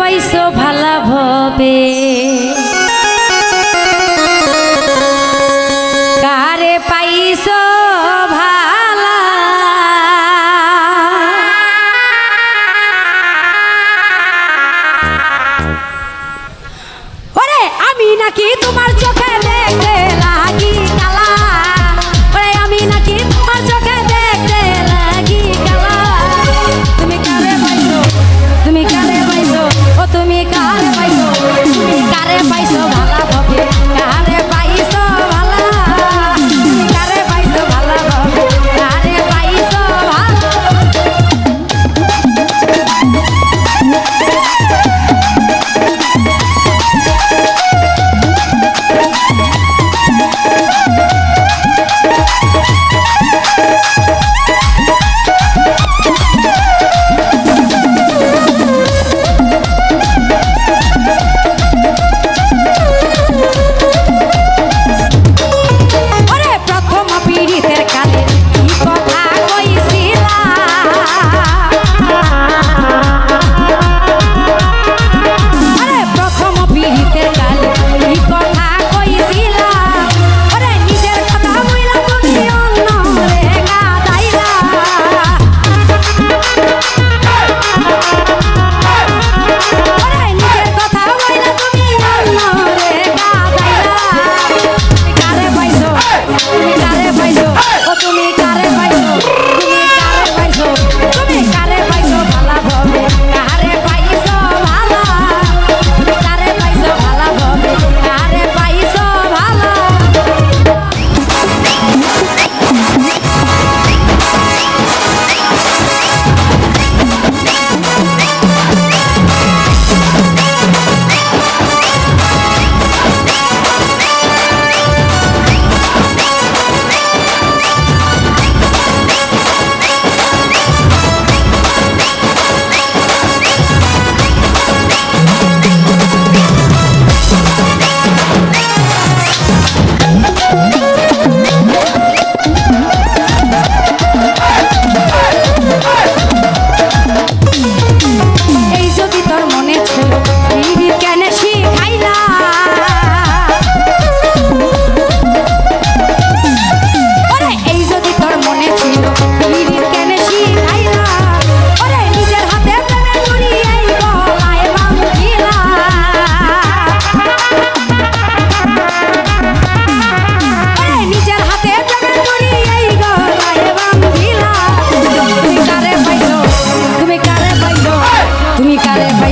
পাইছো ভালা ভবে।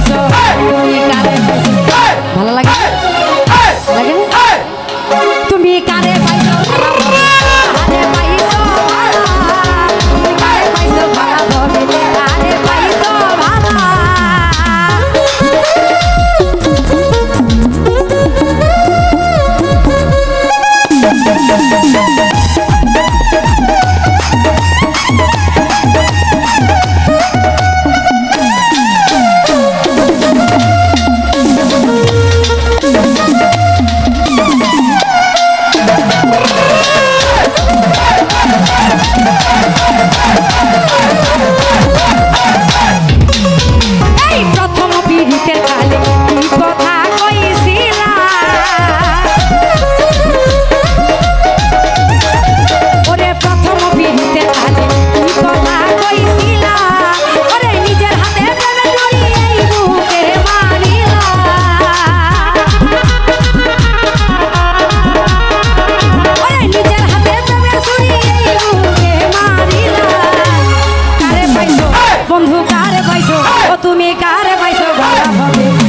পাইছো? ভালো লাগে লাগে তুমি কারে পাইছো? বন্ধু কারে পাইছো? ও তুমি কারে পাইছো? ভালো হবে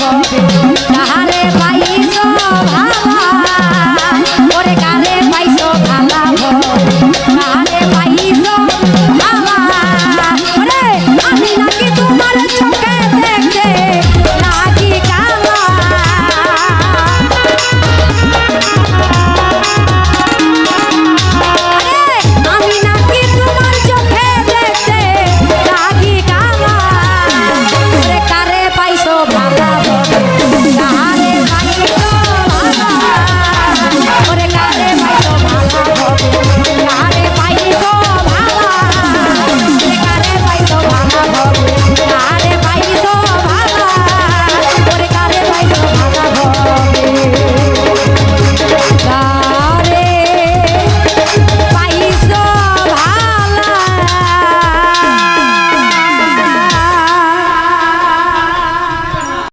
হবে।